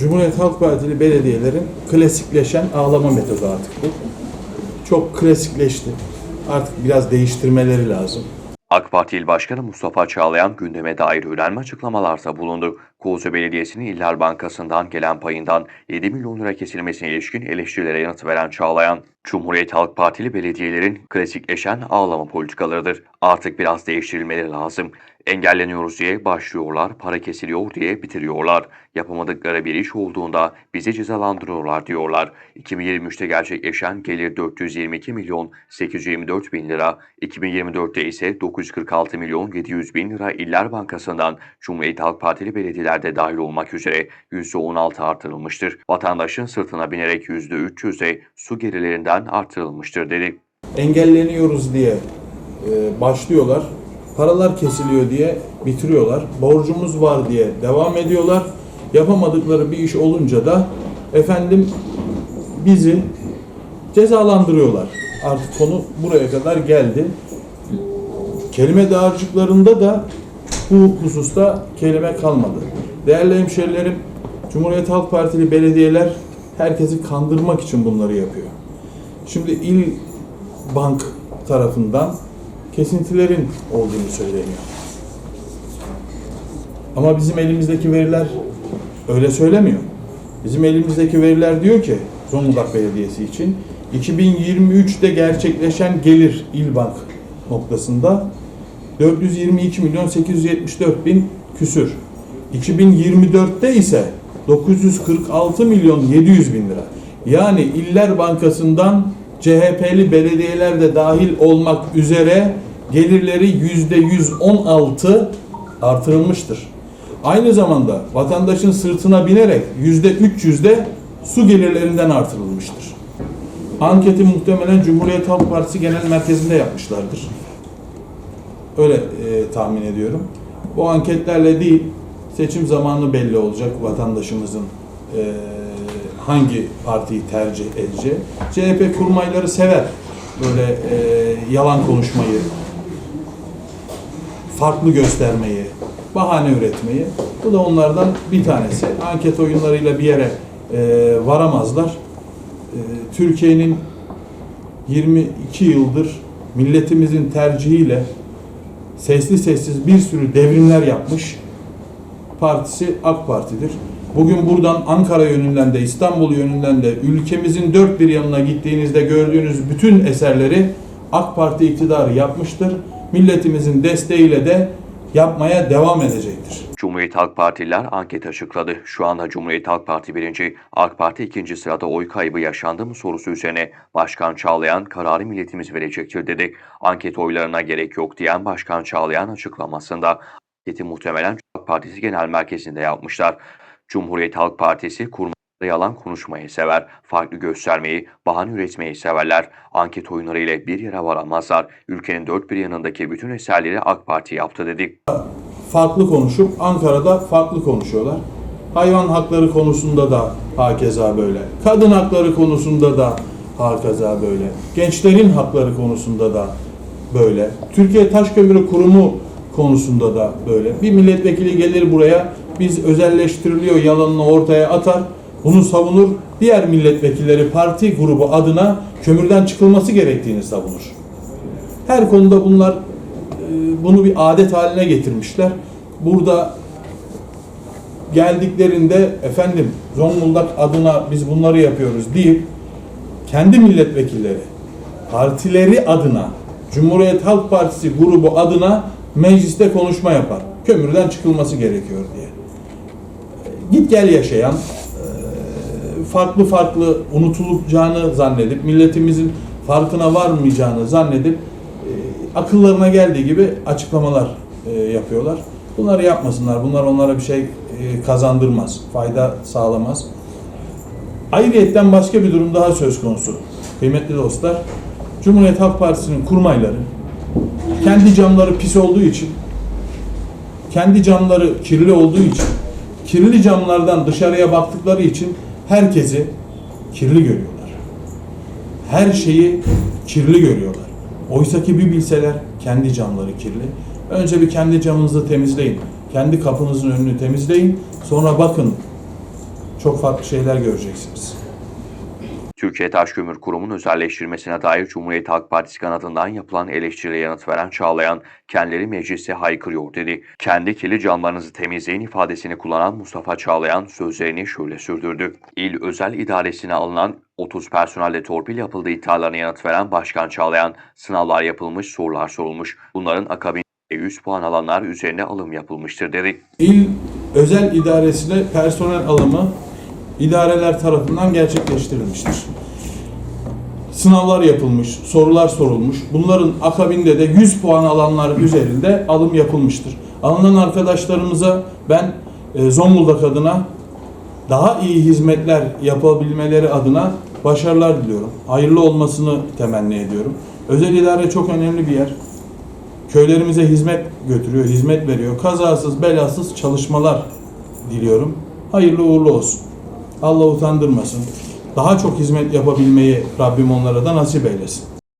Cumhuriyet Halk Partili belediyelerin klasikleşen ağlama metodu artık bu. Çok klasikleşti. Artık biraz değiştirmeleri lazım. AK Parti İl Başkanı Mustafa Çağlayan gündeme dair önemli açıklamalarda bulundu. Kozlu Belediyesi'nin İller Bankası'ndan gelen payından 7 milyon lira kesilmesine ilişkin eleştirilere yanıt veren Çağlayan, Cumhuriyet Halk Partili belediyelerin klasikleşen ağlama politikalarıdır. Artık biraz değiştirilmeleri lazım. Engelleniyoruz diye başlıyorlar, para kesiliyor diye bitiriyorlar. Yapamadıkları bir iş olduğunda bizi cezalandırıyorlar diyorlar. 2023'te gerçekleşen gelir 422 milyon 824 bin lira, 2024'te ise 946 milyon 700 bin lira İller Bankası'ndan Cumhuriyet Halk Partili belediyelerde dahil olmak üzere %16 artırılmıştır. Vatandaşın sırtına binerek %300'e su gerilerinden artırılmıştır dedi. Engelleniyoruz diye e, başlıyorlar. Paralar kesiliyor diye bitiriyorlar. Borcumuz var diye devam ediyorlar. Yapamadıkları bir iş olunca da efendim bizi cezalandırıyorlar. Artık konu buraya kadar geldi. Kelime dağarcıklarında da bu hususta kelime kalmadı. Değerli hemşerilerim, Cumhuriyet Halk Partili belediyeler herkesi kandırmak için bunları yapıyor. Şimdi il bank tarafından kesintilerin olduğunu söyleniyor. Ama bizim elimizdeki veriler öyle söylemiyor. Bizim elimizdeki veriler diyor ki Zonguldak Belediyesi için 2023'te gerçekleşen gelir il bank noktasında 422 milyon 874 bin küsür. 2024'te ise 946 milyon 700 bin lira. Yani İller Bankası'ndan CHP'li belediyeler de dahil olmak üzere gelirleri yüzde 116 artırılmıştır. Aynı zamanda vatandaşın sırtına binerek yüzde 300 de su gelirlerinden artırılmıştır. Anketi muhtemelen Cumhuriyet Halk Partisi Genel Merkezi'nde yapmışlardır. Öyle e, tahmin ediyorum. Bu anketlerle değil, seçim zamanı belli olacak vatandaşımızın e, hangi partiyi tercih edeceği. CHP kurmayları sever böyle e, yalan konuşmayı, farklı göstermeyi, bahane üretmeyi. Bu da onlardan bir tanesi. Anket oyunlarıyla bir yere e, varamazlar. E, Türkiye'nin 22 yıldır milletimizin tercihiyle sesli sessiz bir sürü devrimler yapmış partisi AK Parti'dir. Bugün buradan Ankara yönünden de İstanbul yönünden de ülkemizin dört bir yanına gittiğinizde gördüğünüz bütün eserleri AK Parti iktidarı yapmıştır. Milletimizin desteğiyle de yapmaya devam edecektir. Cumhuriyet Halk Partililer anket açıkladı. Şu anda Cumhuriyet Halk Parti birinci, AK Parti ikinci sırada oy kaybı yaşandı mı sorusu üzerine Başkan Çağlayan kararı milletimiz verecektir dedi. Anket oylarına gerek yok diyen Başkan Çağlayan açıklamasında anketi muhtemelen AK Partisi Genel Merkezi'nde yapmışlar. Cumhuriyet Halk Partisi kurmayı yalan konuşmayı sever, farklı göstermeyi, bahane üretmeyi severler. Anket oyunları ile bir yere varamazlar. Ülkenin dört bir yanındaki bütün eserleri AK Parti yaptı dedi. farklı konuşup Ankara'da farklı konuşuyorlar. Hayvan hakları konusunda da hakeza böyle. Kadın hakları konusunda da hakeza böyle. Gençlerin hakları konusunda da böyle. Türkiye Taş Kömürü Kurumu konusunda da böyle. Bir milletvekili gelir buraya biz özelleştiriliyor yalanını ortaya atar. Bunu savunur. Diğer milletvekilleri parti grubu adına kömürden çıkılması gerektiğini savunur. Her konuda bunlar e, bunu bir adet haline getirmişler. Burada geldiklerinde efendim Zonguldak adına biz bunları yapıyoruz deyip kendi milletvekilleri, partileri adına, Cumhuriyet Halk Partisi grubu adına mecliste konuşma yapar. Kömürden çıkılması gerekiyor diye. Git gel yaşayan, e, farklı farklı unutulacağını zannedip, milletimizin farkına varmayacağını zannedip e, akıllarına geldiği gibi açıklamalar e, yapıyorlar. Bunları yapmasınlar. Bunlar onlara bir şey kazandırmaz, fayda sağlamaz. Ayrıyetten başka bir durum daha söz konusu. Kıymetli dostlar, Cumhuriyet Halk Partisi'nin kurmayları kendi camları pis olduğu için, kendi camları kirli olduğu için, kirli camlardan dışarıya baktıkları için herkesi kirli görüyorlar. Her şeyi kirli görüyorlar. Oysa ki bir bilseler kendi camları kirli. Önce bir kendi camınızı temizleyin. Kendi kapınızın önünü temizleyin. Sonra bakın çok farklı şeyler göreceksiniz. Türkiye Taş Kömür Kurumu'nun özelleştirmesine dair Cumhuriyet Halk Partisi kanadından yapılan eleştiriye yanıt veren Çağlayan, kendileri meclise haykırıyor dedi. Kendi kirli camlarınızı temizleyin ifadesini kullanan Mustafa Çağlayan sözlerini şöyle sürdürdü. İl özel idaresine alınan 30 personelle torpil yapıldığı iddialarına yanıt veren Başkan Çağlayan, sınavlar yapılmış, sorular sorulmuş. Bunların akabinde 100 puan alanlar üzerine alım yapılmıştır dedi. İl özel idaresine personel alımı idareler tarafından gerçekleştirilmiştir. Sınavlar yapılmış, sorular sorulmuş. Bunların akabinde de 100 puan alanlar üzerinde alım yapılmıştır. Alınan arkadaşlarımıza ben e, Zonguldak adına daha iyi hizmetler yapabilmeleri adına başarılar diliyorum. Hayırlı olmasını temenni ediyorum. Özel idare çok önemli bir yer. Köylerimize hizmet götürüyor, hizmet veriyor. Kazasız, belasız çalışmalar diliyorum. Hayırlı uğurlu olsun. Allah utandırmasın. Daha çok hizmet yapabilmeyi Rabbim onlara da nasip eylesin.